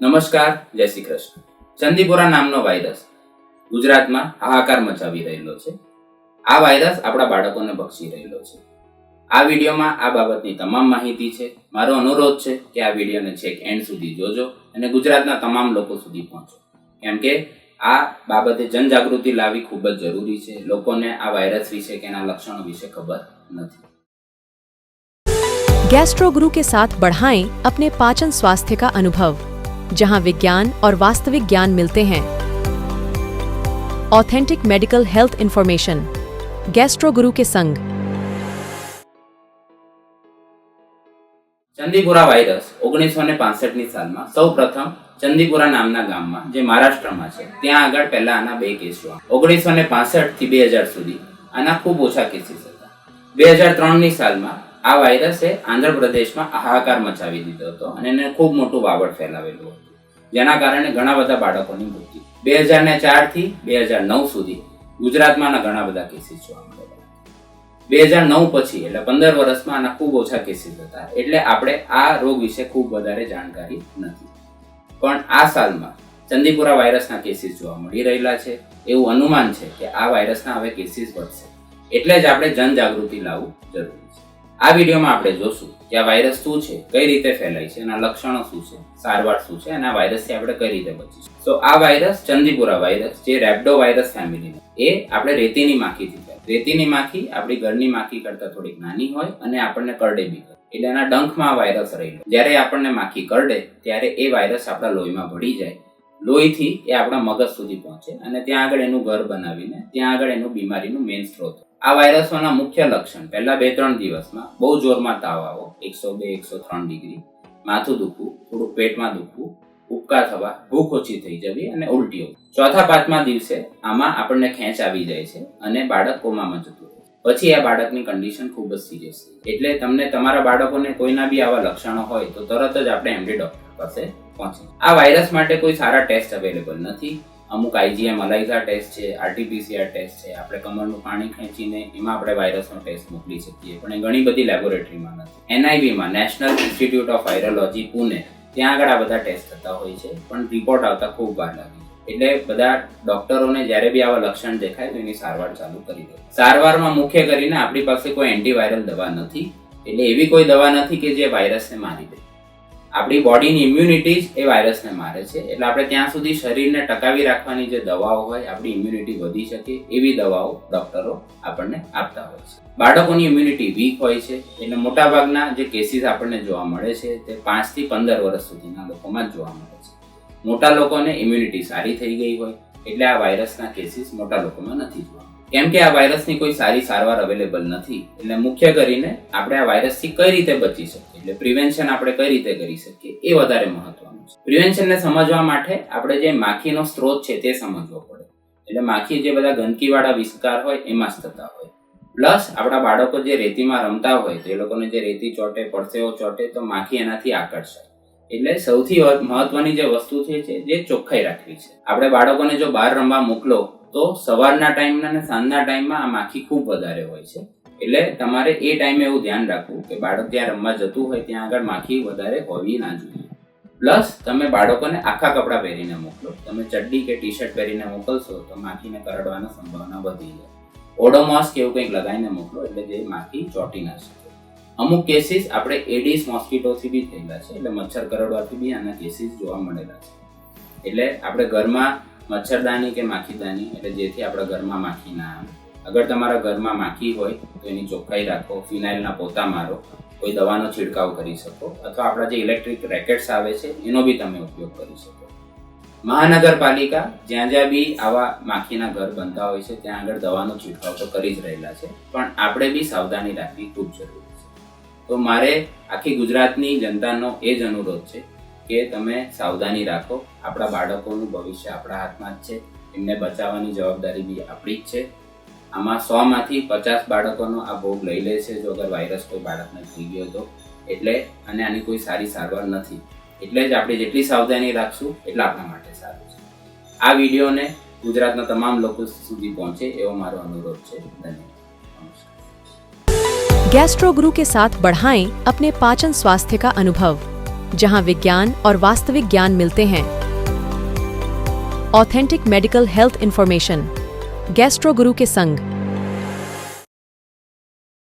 નમસ્કાર જય શ્રી કૃષ્ણ ચંદીપુરા નામનો વાયરસ ગુજરાતમાં હાહાકાર મચાવી રહેલો છે આ વાયરસ આપણા બાળકોને ભક્ષી રહેલો છે આ વિડીયોમાં આ બાબતની તમામ માહિતી છે મારો અનુરોધ છે કે આ વિડીયોને છેક એન્ડ સુધી જોજો અને ગુજરાતના તમામ લોકો સુધી પહોંચો કેમ કે આ બાબતે જનજાગૃતિ લાવવી ખૂબ જ જરૂરી છે લોકોને આ વાયરસ વિશે કે એના લક્ષણો વિશે ખબર નથી गैस्ट्रो गुरु के साथ बढ़ाएं अपने पाचन स्वास्थ्य का अनुभव जहां विज्ञान और वास्तविक ज्ञान मिलते हैं authentic medical health information gastro guru के संग ચંદીપુરા વાયરસ ઓગણીસો ને ની સાલમાં સૌ પ્રથમ ચંદીપુરા નામના ગામમાં જે મહારાષ્ટ્રમાં છે ત્યાં આગળ પહેલા આના બે કેસ જોવા ઓગણીસો ને થી બે હજાર સુધી આના ખૂબ ઓછા કેસીસ હતા બે હજાર ત્રણની સાલમાં આ વાયરસે આંધ્રપ્રદેશમાં હાહાકાર મચાવી દીધો હતો અને એને ખૂબ મોટું વાવડ ફેલાવેલું હતું. જેના કારણે ઘણા બધા બાળકોની મૃત્યુ. બે હજાર ને થી બે હજાર નવ સુધી ગુજરાતમાં ઘણા બધા કેસીસ જોવા મળ્યા. બે હજાર નવ પછી, એટલે પંદર વર્ષમાં આના ખૂબ ઓછા કેસીસ હતા. એટલે આપણે આ રોગ વિશે ખૂબ વધારે જાણકારી નથી. પણ આ સાલમાં ચંદીપુરા વાયરસના કેસીસ જોવા મળી રહેલા છે. એવું અનુમાન છે કે આ વાયરસના હવે કેસીસ વધશે. એટલે જ આપણે જનજાગૃતિ લાવવું જરૂરી છે. આ વિડીયોમાં આપણે જોશું કે આ વાયરસ શું છે, કઈ રીતે ફેલાય છે એના લક્ષણો શું છે, સારવાર શું છે અને આ વાયરસથી આપણે કઈ રીતે બચીશું તો આ વાયરસ ચંદીપુરા વાયરસ જે રેબડો વાયરસ ફેમિલીનો એ આપણે રેતીની માખીથી થાય. રેતીની માખી આપણી ઘરની માખી કરતાં થોડીક નાની હોય અને આપણને કરડે બી કરે. એટલે એના ડંખમાં વાયરસ રહેલો જ્યારે આપણને માખી કરડે, ત્યારે એ વાયરસ આપણા લોહીમાં ભળી જાય. લોહીથી એ આપણા મગજ સુધી પહોંચે અને ત્યાં આગળ એનું ઘર બનાવીને, ત્યાં આગળ એનું બીમારીનું મેઇન સ્ત્રોત આ વાયરસોના મુખ્ય લક્ષણ પહેલા બે ત્રણ દિવસમાં બહુ જોરમાં તાવ આવો એકસો બે, એકસો ત્રણ ડિગ્રી, માથું દુખવું થોડું પેટમાં દુખવું ઉપકા થવા, ભૂખ ઓછી થઈ જવી અને ઉલટીઓ. ચોથા પાંચમા દિવસે આમાં આપણને ખેંચ આવી જાય છે અને બાળક કોમામાં જતું પછી આ બાળકની કન્ડિશન ખૂબ જ સિરિયસ એટલે તમને તમારા બાળકોને કોઈના બી આવા લક્ષણો હોય તો તરત જ આપણે એમડી ડોક્ટર પાસે પહોંચી આ વાયરસ માટે કોઈ સારા ટેસ્ટ અવેલેબલ નથી. અમુક આઈજીએમ અલાઇઝા ટેસ્ટ છે આરટીપીસીઆર ટેસ્ટ છે, આપણે કમરનું પાણી ખેંચીને એમાં આપણે વાયરસનો ટેસ્ટ મોકલી શકીએ. પણ એ ઘણી બધી લેબોરેટરીમાં નથી. એનઆઈવીમાં national institute of virology Pune, ત્યાં આગળ આ બધા ટેસ્ટ થતા હોય છે, પણ રિપોર્ટ આવતા ખૂબ વાર લાગે એટલે બધા ડોક્ટરોને જ્યારે બી આવા લક્ષણ દેખાય તો એની સારવાર ચાલુ કરી દે. સારવારમાં મુખ્ય કરીને આપણી પાસે કોઈ એન્ટીવાયરલ દવા નથી, એટલે એવી કોઈ દવા નથી કે જે વાયરસને મારી દે. આપણી બોડીની ઇમ્યુનિટી એ વાયરસને મારે છે. એટલે આપણે ત્યાં સુધી શરીરને ટકાવી રાખવાની જે દવાઓ હોય, આપણી ઇમ્યુનિટી વધી શકે એવી દવાઓ ડોક્ટરો આપણને આપતા હોય છે. બાળકોની ઇમ્યુનિટી વીક હોય છે. એટલે મોટાભાગના જે કેસીસ આપણને જોવા મળે છે, તે પાંચથી પંદર વર્ષ સુધીના લોકોમાં જ જોવા મળે છે. મોટા લોકોને ઇમ્યુનિટી સારી થઈ ગઈ હોય, એટલે આ વાયરસના કેસીસ મોટા લોકોમાં નથી જોવા. કેમ કે આ વાયરસની કોઈ સારી સારવાર અવેલેબલ નથી, એટલે મુખ્ય કરીને આપણે આ વાયરસથી કઈ રીતે બચી શકીએ? એટલે પ્રિવેન્શન આપણે કઈ રીતે કરી શકીએ? એ વધારે મહત્વનું છે. પ્રિવેન્શનને સમજવા માટે આપણે જે માખીનો સ્ત્રોત છે તે સમજવો પડે. એટલે માખી જે બધા ગંદકીવાળા વિસ્તાર હોય એમાં જ થતા હોય. પ્લસ આપણા બાળકો જે રેતીમાં રમતા હોય, તો લોકોને જે રેતી ચોટે પડસેવો ચોટે, તો માખી એનાથી આકર્ષાય. એટલે સૌથી મહત્વની જે વસ્તુ છે, જે ચોખ્ખાઈ રાખવી છે. આપણે બાળકોને જો બહાર રમવા મોકલો તો સવારના ટાઈમના અને સાંજના ટાઈમમાં આ માખી ખૂબ વધારે હોય છે. એટલે તમારે એ ટાઈમે એવું ધ્યાન રાખવું કે બાળક ત્યાં રમવા જતું હોય ત્યાં આગળ માખી વધારે હોવી ના જોઈએ. પ્લસ તમે બાળકોને આખા કપડાં પહેરીને મોકલો. તમે ચડ્ડી કે ટી શર્ટ પહેરીને મોકલશો તો માખીને કરડવાની સંભાવના વધી જાય. ઓડોમોસ કે એવું કંઈક લગાવીને મોકલો એટલે જે માખી ચોટી ના શકે. અમુક કેસીસ આપણે એડિસ મોસ્કીટોથી બી થયેલા છે. એટલે મચ્છર કરડવાથી બી આના કેસીસ જોવા મળેલા છે. એટલે આપણે ઘરમાં મચ્છરદાની કે માખીદાની? એટલે જેથી આપણા ઘરમાં માખી ના આવે. અગર તમારા ઘરમાં માખી હોય, તો એની ચોખ્ખાઈ રાખો, ફિનાઇલના પોતા મારો, કોઈ દવાનો છિડકાવ કરી શકો, અથવા આપણા જે ઇલેક્ટ્રિક રેકેટ્સ આવે છે, એનો બી તમે ઉપયોગ કરી શકો. મહાનગરપાલિકા જ્યાં જ્યાં બી આવા માખીના ઘર બનતા હોય છે, ત્યાં આગળ દવાનો છિડકાવ તો કરી જ રહેલા છે, પણ આપણે બી સાવધાની રાખવી ખૂબ જરૂરી છે. તો મારે આખી ગુજરાતની જનતાનો એ જ અનુરોધ છે કે તમે સાવધાની રાખો આપણા બાળકોનું ભવિષ્ય આપણા હાથમાં જ છે એમને બચાવવાની જવાબદારી બી આપણી જ છે આમાં સોમાંથી પચાસ બાળકોનો આ ભોગ લઈ લે છે જો અગર વાયરસ કોઈ બાળકને થઈ ગયો તો એટલે અને આની કોઈ સારી સારવાર નથી એટલે જ આપણે જેટલી સાવધાની રાખશું એટલા આપણા માટે સારું છે આ વિડીયોને ગુજરાતના તમામ લોકો સુધી પહોંચે એવો મારો અનુરોધ છે ધન્યવાદ નમસ્કાર गैस्ट्रो गुरु के साथ बढ़ाएं अपने पाचन स्वास्थ्य का अनुभव जहां विज्ञान और वास्तविक ज्ञान मिलते हैं authentic medical health information Gastro Guru के संग